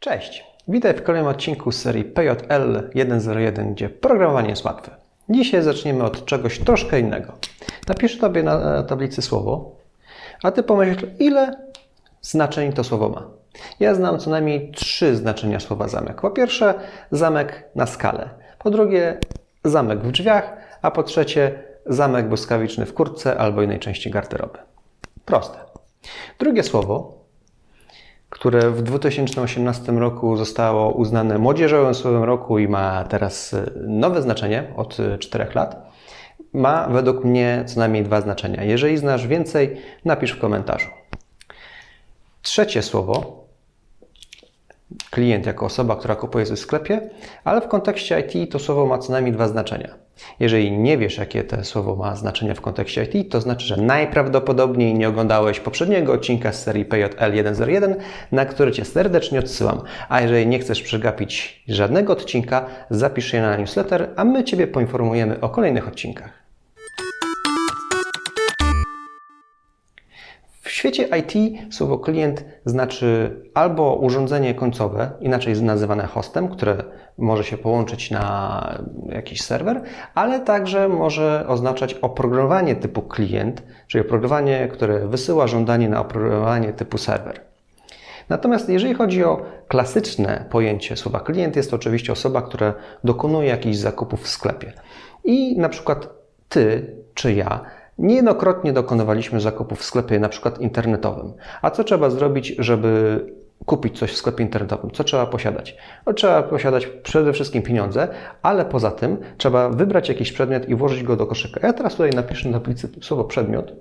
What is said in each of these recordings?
Cześć! Witaj w kolejnym odcinku serii PJL 101, gdzie programowanie jest łatwe. Dzisiaj zaczniemy od czegoś troszkę innego. Napiszę Tobie na tablicy słowo, a Ty pomyśl, ile znaczeń to słowo ma. Ja znam co najmniej trzy znaczenia słowa zamek. Po pierwsze, zamek na skalę. Po drugie, zamek w drzwiach, a po trzecie, zamek błyskawiczny w kurtce albo innej części garderoby. Proste. Drugie słowo które w 2018 roku zostało uznane młodzieżowym słowem roku i ma teraz e, nowe znaczenie od 4 lat, ma według mnie co najmniej dwa znaczenia. Jeżeli znasz więcej, napisz w komentarzu. Trzecie słowo, klient jako osoba, która kupuje w sklepie, ale w kontekście IT to słowo ma co najmniej dwa znaczenia. Jeżeli nie wiesz, jakie to słowo ma znaczenie w kontekście IT, to znaczy, że najprawdopodobniej nie oglądałeś poprzedniego odcinka z serii PJL 101, na który Cię serdecznie odsyłam. A jeżeli nie chcesz przegapić żadnego odcinka, zapisz się na newsletter, a my Ciebie poinformujemy o kolejnych odcinkach. W świecie IT słowo klient znaczy albo urządzenie końcowe, inaczej nazywane hostem, które może się połączyć na jakiś serwer, ale także może oznaczać oprogramowanie typu klient, czyli oprogramowanie, które wysyła żądanie na oprogramowanie typu serwer. Natomiast jeżeli chodzi o klasyczne pojęcie słowa klient, jest to oczywiście osoba, która dokonuje jakichś zakupów w sklepie. I na przykład ty czy ja Niejednokrotnie dokonywaliśmy zakupów w sklepie, przykład internetowym. A co trzeba zrobić, żeby kupić coś w sklepie internetowym? Co trzeba posiadać? No, trzeba posiadać przede wszystkim pieniądze, ale poza tym trzeba wybrać jakiś przedmiot i włożyć go do koszyka. Ja teraz tutaj napiszę na tablicy słowo przedmiot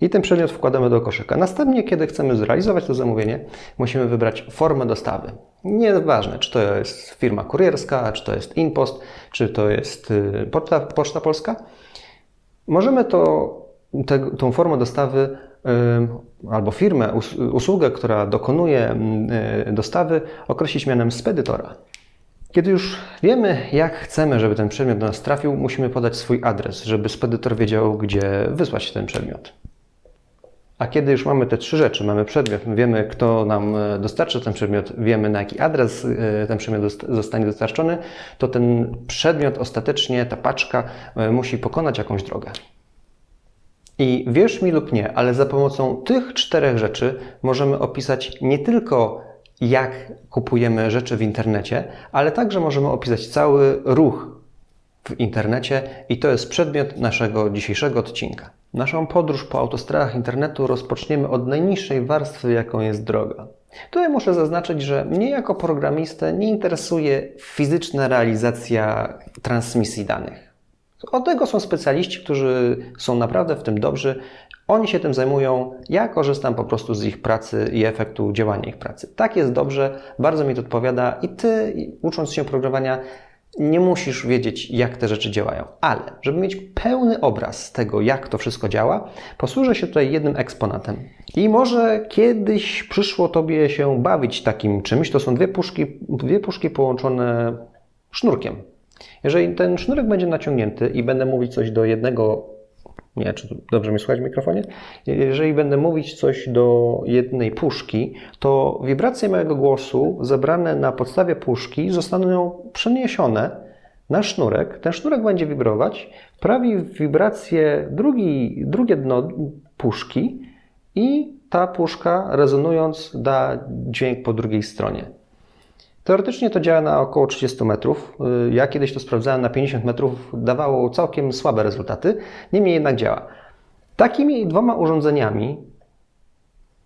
i ten przedmiot wkładamy do koszyka. Następnie, kiedy chcemy zrealizować to zamówienie, musimy wybrać formę dostawy. Nieważne, czy to jest firma kurierska, czy to jest InPost, czy to jest y, Poczta, Poczta Polska. Możemy to, te, tą formę dostawy albo firmę, usługę, która dokonuje y, dostawy, określić mianem spedytora. Kiedy już wiemy, jak chcemy, żeby ten przedmiot do nas trafił, musimy podać swój adres, żeby spedytor wiedział, gdzie wysłać ten przedmiot. A kiedy już mamy te trzy rzeczy, mamy przedmiot, wiemy, kto nam e, dostarczy ten przedmiot, wiemy, na jaki adres e, ten przedmiot zostanie dostarczony, to ten przedmiot ostatecznie, ta paczka e, musi pokonać jakąś drogę. I wierz mi lub nie, ale za pomocą tych czterech rzeczy możemy opisać nie tylko jak kupujemy rzeczy w internecie, ale także możemy opisać cały ruch w internecie i to jest przedmiot naszego dzisiejszego odcinka. Naszą podróż po autostradach internetu rozpoczniemy od najniższej warstwy, jaką jest droga. Tutaj muszę zaznaczyć, że mnie jako programistę nie interesuje fizyczna realizacja transmisji danych. Od tego są specjaliści, którzy są naprawdę w tym dobrzy. Oni się tym zajmują, ja korzystam po prostu z ich pracy i efektu działania ich pracy. Tak jest dobrze, bardzo mi to odpowiada i ty, ucząc się programowania, nie musisz wiedzieć, jak te rzeczy działają, ale żeby mieć pełny obraz tego, jak to wszystko działa, posłużę się tutaj jednym eksponatem. I może kiedyś przyszło Tobie się bawić takim czymś. To są dwie puszki, dwie puszki połączone sznurkiem. Jeżeli ten sznurek będzie naciągnięty i będę mówić coś do jednego nie, czy dobrze mnie słychać w mikrofonie? Jeżeli będę mówić coś do jednej puszki, to wibracje mojego głosu zebrane na podstawie puszki zostaną przeniesione na sznurek. Ten sznurek będzie wibrować, prawi wibrację drugi, drugie dno puszki i ta puszka rezonując da dźwięk po drugiej stronie. Teoretycznie to działa na około 30 metrów. Y, ja kiedyś to sprawdzałem na 50 metrów, dawało całkiem słabe rezultaty, niemniej jednak działa. Takimi dwoma urządzeniami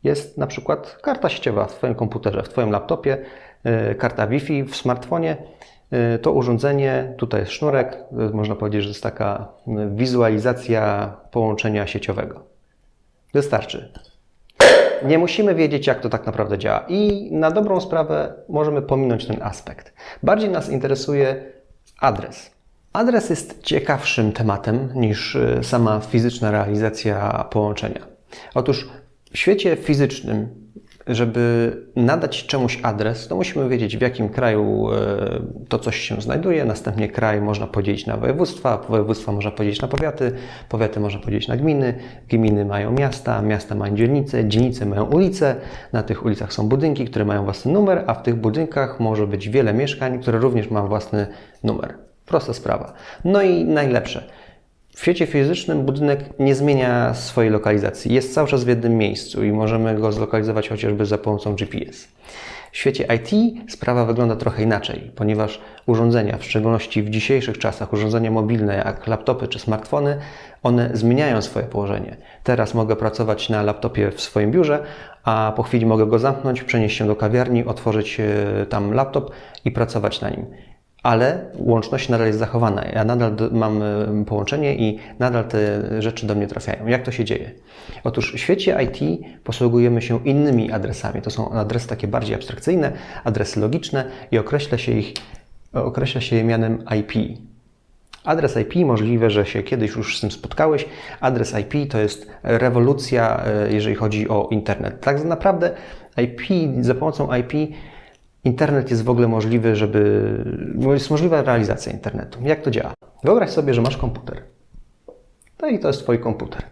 jest na przykład karta sieciowa w Twoim komputerze, w Twoim laptopie, y, karta Wi-Fi w smartfonie. Y, to urządzenie, tutaj jest sznurek, można powiedzieć, że jest taka wizualizacja połączenia sieciowego. Wystarczy. Nie musimy wiedzieć, jak to tak naprawdę działa. I na dobrą sprawę możemy pominąć ten aspekt. Bardziej nas interesuje adres. Adres jest ciekawszym tematem niż y, sama fizyczna realizacja połączenia. Otóż w świecie fizycznym żeby nadać czemuś adres, to musimy wiedzieć, w jakim kraju e, to coś się znajduje. Następnie kraj można podzielić na województwa, województwa można podzielić na powiaty, powiaty można podzielić na gminy, gminy mają miasta, miasta mają dzielnice, dzielnice mają ulice. Na tych ulicach są budynki, które mają własny numer, a w tych budynkach może być wiele mieszkań, które również mają własny numer. Prosta sprawa. No i najlepsze. W świecie fizycznym budynek nie zmienia swojej lokalizacji. Jest cały czas w jednym miejscu i możemy go zlokalizować chociażby za pomocą GPS. W świecie IT sprawa wygląda trochę inaczej, ponieważ urządzenia, w szczególności w dzisiejszych czasach, urządzenia mobilne jak laptopy czy smartfony, one zmieniają swoje położenie. Teraz mogę pracować na laptopie w swoim biurze, a po chwili mogę go zamknąć, przenieść się do kawiarni, otworzyć e, tam laptop i pracować na nim ale łączność nadal jest zachowana. Ja nadal mam y, połączenie i nadal te rzeczy do mnie trafiają. Jak to się dzieje? Otóż w świecie IT posługujemy się innymi adresami. To są adresy takie bardziej abstrakcyjne, adresy logiczne i określa się ich określa się je mianem IP. Adres IP możliwe, że się kiedyś już z tym spotkałeś. Adres IP to jest rewolucja, y, jeżeli chodzi o internet. Tak naprawdę IP, za pomocą IP internet jest w ogóle możliwy, żeby. jest możliwa realizacja internetu. Jak to działa? Wyobraź sobie, że masz komputer. No i to jest Twój komputer.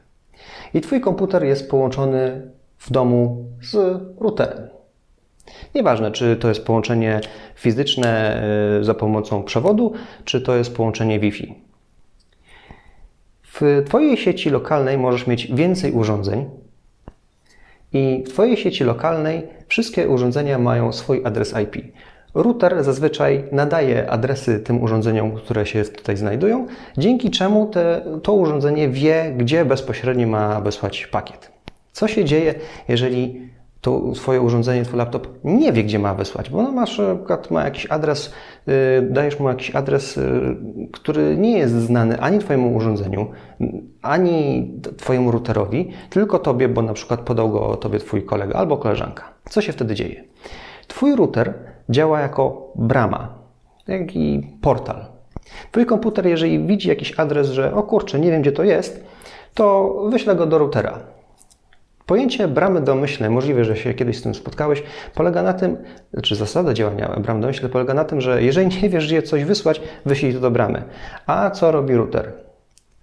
I Twój komputer jest połączony w domu z routerem. Nieważne, czy to jest połączenie fizyczne e, za pomocą przewodu, czy to jest połączenie Wi-Fi. W Twojej sieci lokalnej możesz mieć więcej urządzeń, i w Twojej sieci lokalnej wszystkie urządzenia mają swój adres IP. Router zazwyczaj nadaje adresy tym urządzeniom, które się tutaj znajdują, dzięki czemu te, to urządzenie wie, gdzie bezpośrednio ma wysłać pakiet. Co się dzieje, jeżeli to swoje urządzenie, twój laptop nie wie, gdzie ma wysłać, bo ono masz, na przykład ma jakiś adres, yy, dajesz mu jakiś adres, yy, który nie jest znany ani Twojemu urządzeniu, ani Twojemu routerowi, tylko Tobie, bo na przykład podał go Tobie Twój kolega albo koleżanka. Co się wtedy dzieje? Twój router działa jako brama, jak i portal. Twój komputer, jeżeli widzi jakiś adres, że o kurczę, nie wiem gdzie to jest, to wyśle go do routera. Pojęcie bramy domyślnej, możliwe, że się kiedyś z tym spotkałeś, polega na tym, czy zasada działania bramy domyślnej polega na tym, że jeżeli nie wiesz, gdzie coś wysłać, wyślij to do bramy. A co robi router?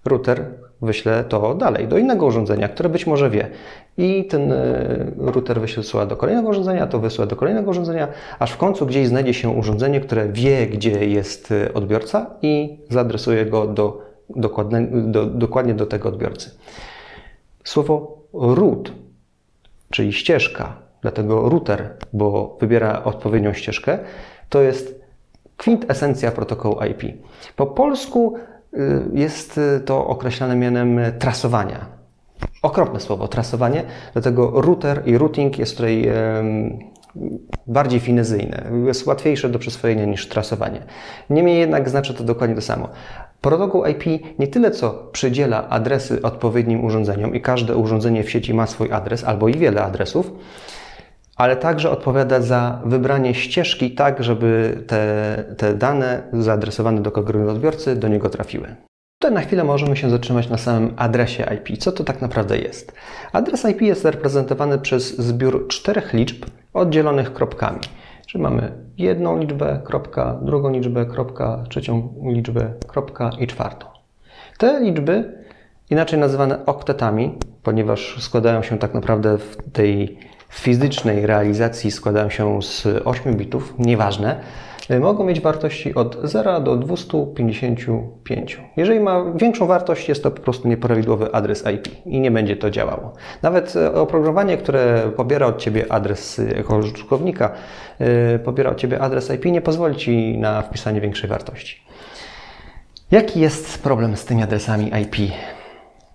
Router wyśle to dalej, do innego urządzenia, które być może wie. I ten e, router wysyła do kolejnego urządzenia, to wysyła do kolejnego urządzenia, aż w końcu gdzieś znajdzie się urządzenie, które wie, gdzie jest e, odbiorca i zaadresuje go do, dokładnie, do, dokładnie do tego odbiorcy. Słowo root, czyli ścieżka, dlatego router, bo wybiera odpowiednią ścieżkę, to jest kwintesencja protokołu IP. Po polsku y, jest to określane mianem trasowania. Okropne słowo, trasowanie, dlatego router i routing jest tutaj bardziej finezyjne, jest łatwiejsze do przyswojenia niż trasowanie. Niemniej jednak znaczy to dokładnie to samo. Protokół IP nie tyle co przydziela adresy odpowiednim urządzeniom i każde urządzenie w sieci ma swój adres albo i wiele adresów, ale także odpowiada za wybranie ścieżki tak, żeby te, te dane zaadresowane do konkretnego odbiorcy do niego trafiły. Tutaj na chwilę możemy się zatrzymać na samym adresie IP. Co to tak naprawdę jest? Adres IP jest reprezentowany przez zbiór czterech liczb oddzielonych kropkami. Czyli mamy jedną liczbę, kropka, drugą liczbę, kropka, trzecią liczbę, kropka i czwartą. Te liczby, inaczej nazywane oktetami, ponieważ składają się tak naprawdę w tej fizycznej realizacji składają się z 8 bitów, nieważne, mogą mieć wartości od 0 do 255. Jeżeli ma większą wartość, jest to po prostu nieprawidłowy adres IP i nie będzie to działało. Nawet y, oprogramowanie, które pobiera od Ciebie adres y, jako użytkownika, pobiera od Ciebie adres IP, nie pozwoli Ci na wpisanie większej wartości. Jaki jest problem z tymi adresami IP?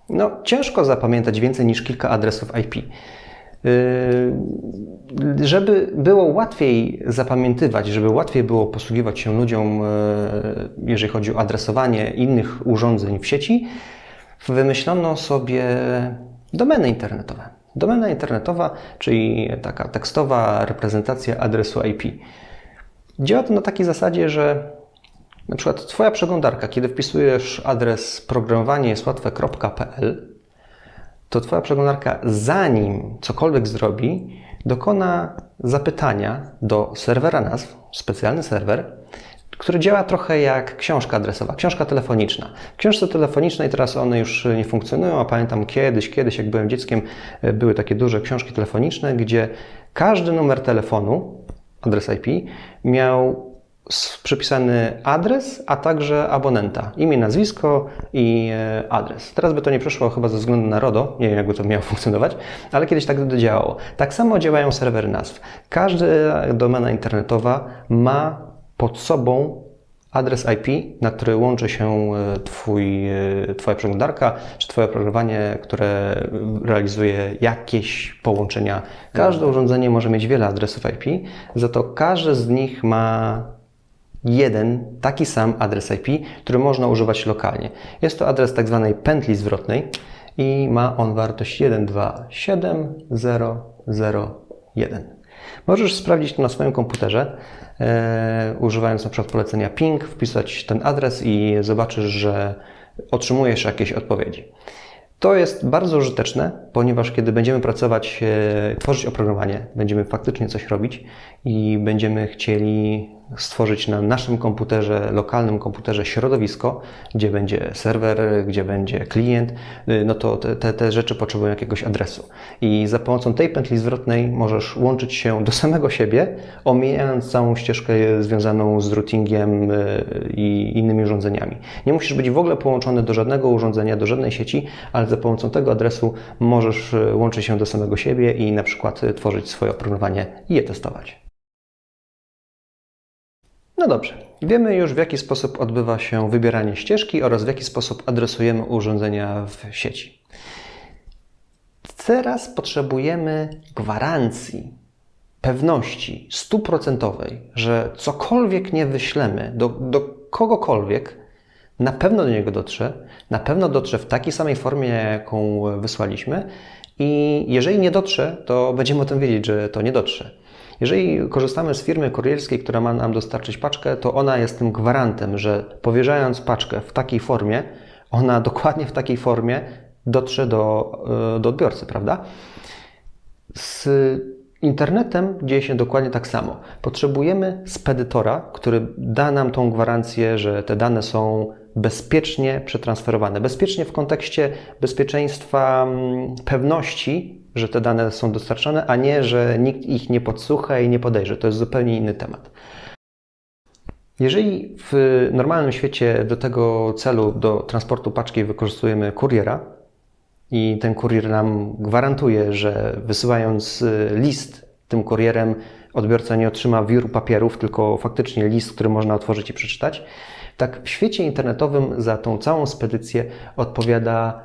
No, ciężko zapamiętać więcej niż kilka adresów IP. Yy, żeby było łatwiej zapamiętywać, żeby łatwiej było posługiwać się ludziom, yy, jeżeli chodzi o adresowanie innych urządzeń w sieci, wymyślono sobie domeny internetowe. Domena internetowa, czyli taka tekstowa reprezentacja adresu IP. Działa to na takiej zasadzie, że na przykład Twoja przeglądarka, kiedy wpisujesz adres programowanie jest łatwe.pl, to Twoja przeglądarka, zanim cokolwiek zrobi, dokona zapytania do serwera nazw, specjalny serwer, który działa trochę jak książka adresowa, książka telefoniczna. W książce telefonicznej teraz one już nie funkcjonują, a pamiętam kiedyś, kiedyś jak byłem dzieckiem, e, były takie duże książki telefoniczne, gdzie każdy numer telefonu, adres IP, miał przypisany adres, a także abonenta. Imię, nazwisko i e, adres. Teraz by to nie przeszło chyba ze względu na RODO, nie wiem jakby to miało funkcjonować, ale kiedyś tak to działało. Tak samo działają serwery nazw. Każda domena internetowa ma pod sobą adres IP, na który łączy się e, twój, e, Twoja przeglądarka, czy Twoje oprogramowanie, które realizuje jakieś połączenia. Każde urządzenie może mieć wiele adresów IP, za to każde z nich ma jeden taki sam adres IP, który można używać lokalnie. Jest to adres tak zwanej pętli zwrotnej i ma on wartość 127001. Możesz sprawdzić to na swoim komputerze, e, używając na przykład polecenia ping, wpisać ten adres i zobaczysz, że otrzymujesz jakieś odpowiedzi. To jest bardzo użyteczne, ponieważ kiedy będziemy pracować, e, tworzyć oprogramowanie, będziemy faktycznie coś robić i będziemy chcieli stworzyć na naszym komputerze, lokalnym komputerze środowisko, gdzie będzie serwer, gdzie będzie klient, y, no to te, te, rzeczy potrzebują jakiegoś adresu. I za pomocą tej pętli zwrotnej możesz łączyć się do samego siebie, omijając całą ścieżkę związaną z routingiem y, i innymi urządzeniami. Nie musisz być w ogóle połączony do żadnego urządzenia, do żadnej sieci, ale za pomocą tego adresu możesz y, łączyć się do samego siebie i na przykład tworzyć swoje oprogramowanie i je testować. No dobrze, wiemy już w jaki sposób odbywa się wybieranie ścieżki oraz w jaki sposób adresujemy urządzenia w sieci. Teraz potrzebujemy gwarancji, pewności stuprocentowej, że cokolwiek nie wyślemy do, do kogokolwiek, na pewno do niego dotrze, na pewno dotrze w takiej samej formie, jaką wysłaliśmy i jeżeli nie dotrze, to będziemy o tym wiedzieć, że to nie dotrze. Jeżeli korzystamy z firmy kurierskiej, która ma nam dostarczyć paczkę, to ona jest tym gwarantem, że powierzając paczkę w takiej formie, ona dokładnie w takiej formie dotrze do, e, do odbiorcy, prawda? Z internetem dzieje się dokładnie tak samo. Potrzebujemy spedytora, który da nam tą gwarancję, że te dane są bezpiecznie przetransferowane. Bezpiecznie w kontekście bezpieczeństwa, mm, pewności, że te dane są dostarczone, a nie, że nikt ich nie podsłucha i nie podejrzy. To jest zupełnie inny temat. Jeżeli w normalnym świecie do tego celu, do transportu paczki wykorzystujemy kuriera i ten kurier nam gwarantuje, że wysyłając list tym kurierem odbiorca nie otrzyma wiru papierów, tylko faktycznie list, który można otworzyć i przeczytać, tak w świecie internetowym za tą całą spedycję odpowiada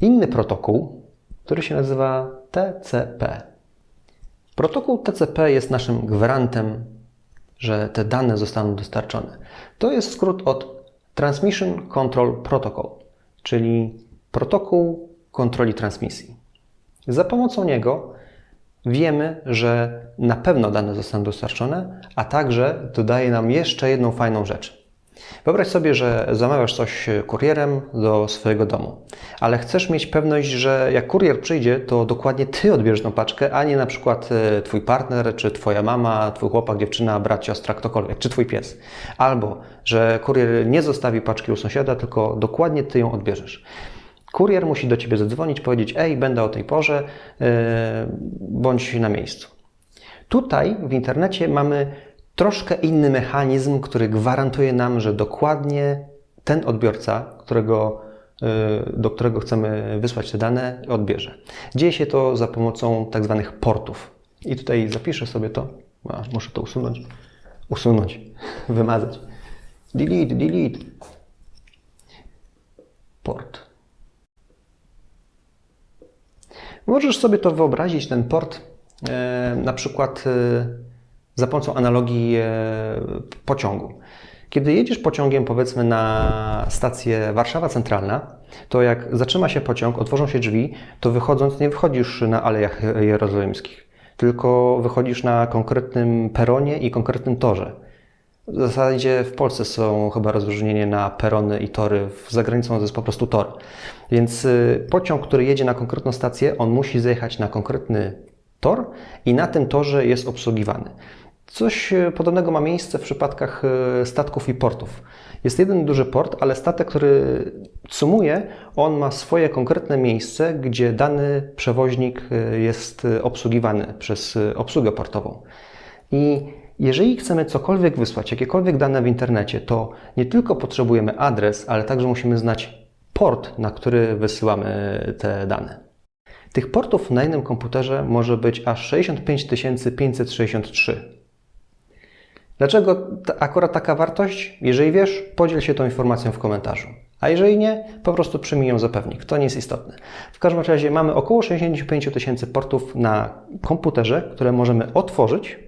inny protokół, który się nazywa TCP. Protokół TCP jest naszym gwarantem, że te dane zostaną dostarczone. To jest skrót od Transmission Control Protocol, czyli protokół kontroli transmisji. Za pomocą niego wiemy, że na pewno dane zostaną dostarczone, a także dodaje nam jeszcze jedną fajną rzecz. Wyobraź sobie, że zamawiasz coś kurierem do swojego domu, ale chcesz mieć pewność, że jak kurier przyjdzie, to dokładnie ty odbierzesz tą paczkę, a nie na przykład e, twój partner, czy twoja mama, twój chłopak, dziewczyna, brat, siostra, ktokolwiek, czy twój pies. Albo, że kurier nie zostawi paczki u sąsiada, tylko dokładnie ty ją odbierzesz. Kurier musi do ciebie zadzwonić, powiedzieć: Ej, będę o tej porze, yy, bądź na miejscu. Tutaj w internecie mamy troszkę inny mechanizm, który gwarantuje nam, że dokładnie ten odbiorca, którego, yy, do którego chcemy wysłać te dane, odbierze. Dzieje się to za pomocą tak zwanych portów. I tutaj zapiszę sobie to. A, muszę to usunąć. Usunąć, wymazać. Delete, delete. Port. Możesz sobie to wyobrazić, ten port, e, na przykład e, za pomocą analogii e, pociągu. Kiedy jedziesz pociągiem, powiedzmy na stację Warszawa Centralna, to jak zatrzyma się pociąg, otworzą się drzwi, to wychodząc nie wychodzisz na Alejach Jerozolimskich, tylko wychodzisz na konkretnym peronie i konkretnym torze. W zasadzie w Polsce są chyba rozróżnienie na perony i tory, za granicą to jest po prostu tor. Więc y, pociąg, który jedzie na konkretną stację, on musi zjechać na konkretny tor i na tym torze jest obsługiwany. Coś e, podobnego ma miejsce w przypadkach e, statków i portów. Jest jeden duży port, ale statek, który sumuje, on ma swoje konkretne miejsce, gdzie dany przewoźnik e, jest obsługiwany przez obsługę portową. I jeżeli chcemy cokolwiek wysłać, jakiekolwiek dane w internecie, to nie tylko potrzebujemy adres, ale także musimy znać port, na który wysyłamy te dane. Tych portów na jednym komputerze może być aż 65 563. Dlaczego akurat taka wartość? Jeżeli wiesz, podziel się tą informacją w komentarzu. A jeżeli nie, po prostu przyjmij ją za pewnik. To nie jest istotne. W każdym razie mamy około 65 tysięcy portów na komputerze, które możemy otworzyć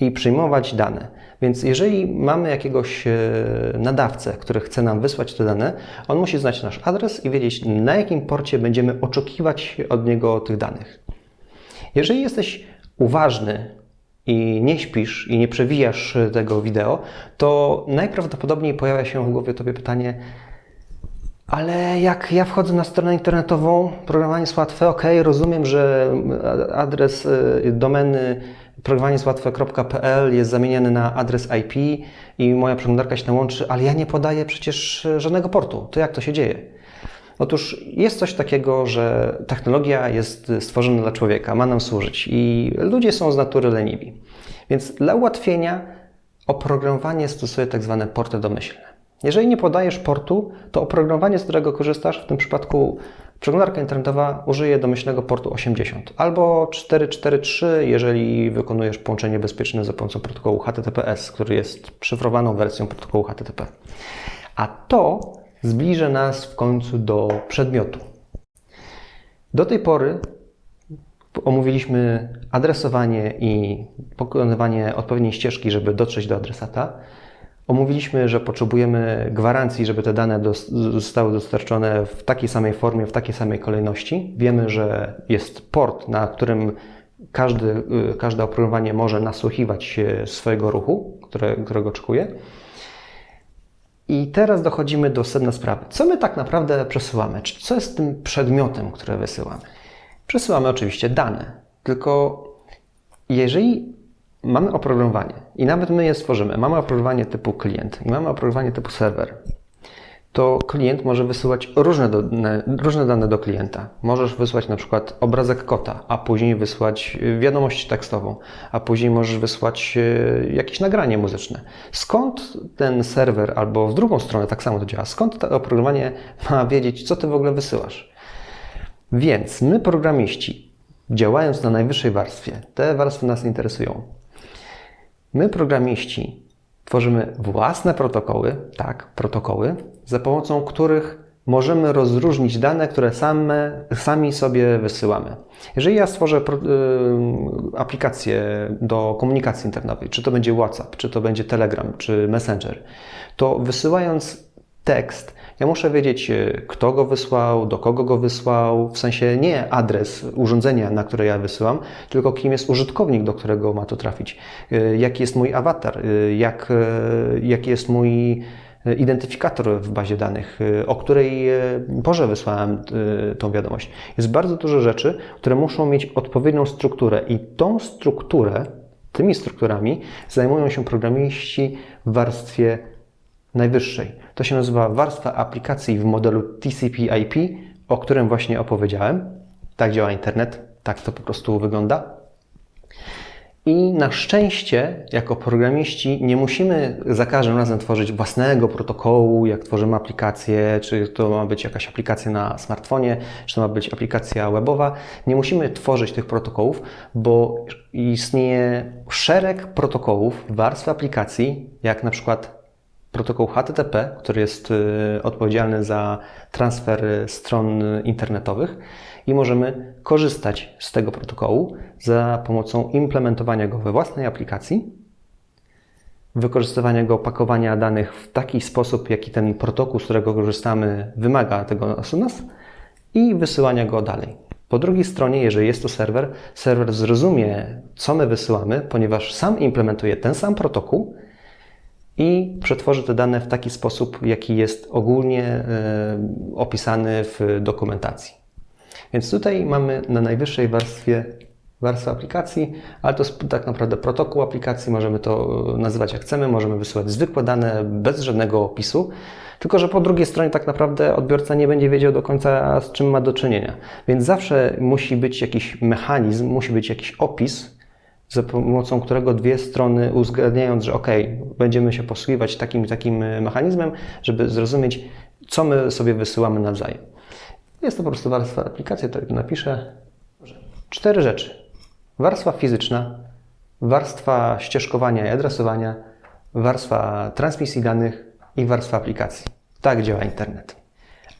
i przyjmować dane. Więc jeżeli mamy jakiegoś e, nadawcę, który chce nam wysłać te dane, on musi znać nasz adres i wiedzieć, na jakim porcie będziemy oczekiwać od niego tych danych. Jeżeli jesteś uważny i nie śpisz i nie przewijasz tego wideo, to najprawdopodobniej pojawia się w głowie tobie pytanie, ale jak ja wchodzę na stronę internetową, programowanie jest łatwe, ok, rozumiem, że adres e, domeny programowanie jest zamieniany na adres IP i moja przeglądarka się nałączy, ale ja nie podaję przecież żadnego portu. To jak to się dzieje? Otóż jest coś takiego, że technologia jest stworzona dla człowieka, ma nam służyć i ludzie są z natury leniwi. Więc dla ułatwienia oprogramowanie stosuje tak zwane porty domyślne. Jeżeli nie podajesz portu, to oprogramowanie, z którego korzystasz, w tym przypadku Przeglądarka internetowa użyje domyślnego portu 80 albo 443, jeżeli wykonujesz połączenie bezpieczne za pomocą protokołu HTTPS, który jest szyfrowaną wersją protokołu HTTP. A to zbliży nas w końcu do przedmiotu. Do tej pory omówiliśmy adresowanie i pokonywanie odpowiedniej ścieżki, żeby dotrzeć do adresata. Omówiliśmy, że potrzebujemy gwarancji, żeby te dane zostały dostarczone w takiej samej formie, w takiej samej kolejności. Wiemy, że jest port, na którym każdy, y, każde oprogramowanie może nasłuchiwać swojego ruchu, które, którego oczekuje. I teraz dochodzimy do sedna sprawy. Co my tak naprawdę przesyłamy? Co jest tym przedmiotem, które wysyłamy? Przesyłamy oczywiście dane, tylko jeżeli mamy oprogramowanie i nawet my je stworzymy, mamy oprogramowanie typu klient i mamy oprogramowanie typu serwer, to klient może wysyłać różne, do, różne dane do klienta. Możesz wysłać na przykład obrazek kota, a później wysłać wiadomość tekstową, a później możesz wysłać e, jakieś nagranie muzyczne. Skąd ten serwer, albo w drugą stronę tak samo to działa, skąd to oprogramowanie ma wiedzieć, co ty w ogóle wysyłasz? Więc my, programiści, działając na najwyższej warstwie, te warstwy nas interesują, My, programiści, tworzymy własne protokoły, tak, protokoły, za pomocą których możemy rozróżnić dane, które same, sami sobie wysyłamy. Jeżeli ja stworzę y, aplikację do komunikacji internetowej, czy to będzie WhatsApp, czy to będzie Telegram, czy Messenger, to wysyłając tekst, ja muszę wiedzieć, e, kto go wysłał, do kogo go wysłał, w sensie nie adres urządzenia, na które ja wysyłam, tylko kim jest użytkownik, do którego ma to trafić, e, jaki jest mój awatar, jak, jaki jest mój identyfikator w bazie danych, o której porze wysłałem tą wiadomość. Jest bardzo dużo rzeczy, które muszą mieć odpowiednią strukturę i tą strukturę, tymi strukturami zajmują się programiści w warstwie najwyższej. To się nazywa warstwa aplikacji w modelu TCP/IP, o którym właśnie opowiedziałem. Tak działa internet, tak to po prostu wygląda. I na szczęście, jako programiści, nie musimy za każdym razem tworzyć własnego protokołu, jak tworzymy aplikację, czy to ma być jakaś aplikacja na smartfonie, czy to ma być aplikacja webowa. Nie musimy tworzyć tych protokołów, bo istnieje szereg protokołów, warstw aplikacji, jak na przykład protokół HTTP, który jest y, odpowiedzialny za transfer stron internetowych i możemy korzystać z tego protokołu za pomocą implementowania go we własnej aplikacji, wykorzystywania go, opakowania danych w taki sposób, jaki ten protokół, z którego korzystamy, wymaga tego od nas i wysyłania go dalej. Po drugiej stronie, jeżeli jest to serwer, serwer zrozumie, co my wysyłamy, ponieważ sam implementuje ten sam protokół i przetworzy te dane w taki sposób, jaki jest ogólnie e, opisany w dokumentacji. Więc tutaj mamy na najwyższej warstwie warstwa aplikacji, ale to jest tak naprawdę protokół aplikacji, możemy to nazywać jak chcemy, możemy wysyłać zwykłe dane bez żadnego opisu, tylko że po drugiej stronie tak naprawdę odbiorca nie będzie wiedział do końca z czym ma do czynienia. Więc zawsze musi być jakiś mechanizm, musi być jakiś opis, za pomocą którego dwie strony uzgadniając, że ok, będziemy się posługiwać takim takim e, mechanizmem, żeby zrozumieć, co my sobie wysyłamy nawzajem. Jest to po prostu warstwa aplikacji, jak napiszę. Cztery rzeczy. Warstwa fizyczna, warstwa ścieżkowania i adresowania, warstwa transmisji danych i warstwa aplikacji. Tak działa internet.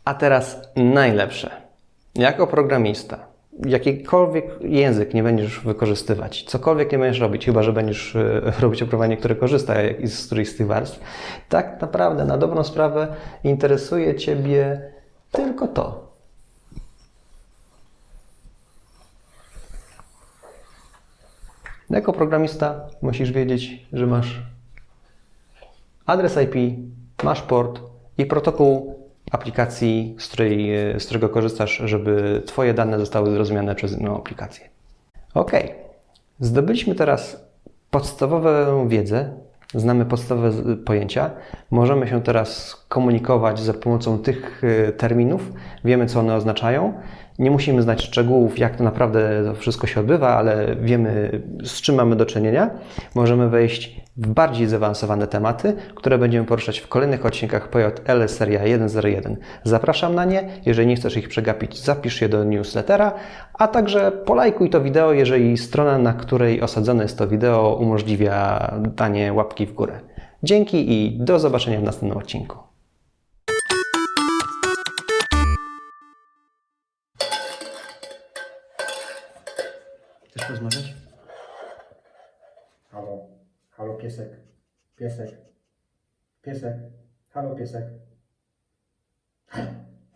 A teraz najlepsze. Jako programista, jakikolwiek język nie będziesz wykorzystywać, cokolwiek nie będziesz robić, chyba że będziesz e, robić oprogramowanie, które korzysta z którejś z tych warstw, tak naprawdę na dobrą sprawę interesuje Ciebie tylko to. Jako programista musisz wiedzieć, że masz adres IP, masz port i protokół aplikacji, z, której, z którego korzystasz, żeby Twoje dane zostały zrozumiane przez inną aplikację. Ok, zdobyliśmy teraz podstawową wiedzę, znamy podstawowe pojęcia, możemy się teraz komunikować za pomocą tych e, terminów, wiemy co one oznaczają. Nie musimy znać szczegółów, jak to naprawdę to wszystko się odbywa, ale wiemy z czym mamy do czynienia. Możemy wejść w bardziej zaawansowane tematy, które będziemy poruszać w kolejnych odcinkach PJL Seria 101. Zapraszam na nie. Jeżeli nie chcesz ich przegapić, zapisz je do newslettera, a także polajkuj to wideo, jeżeli strona, na której osadzone jest to wideo, umożliwia danie łapki w górę. Dzięki i do zobaczenia w następnym odcinku. rozmawiać? Halo, halo piesek, piesek, piesek, halo piesek.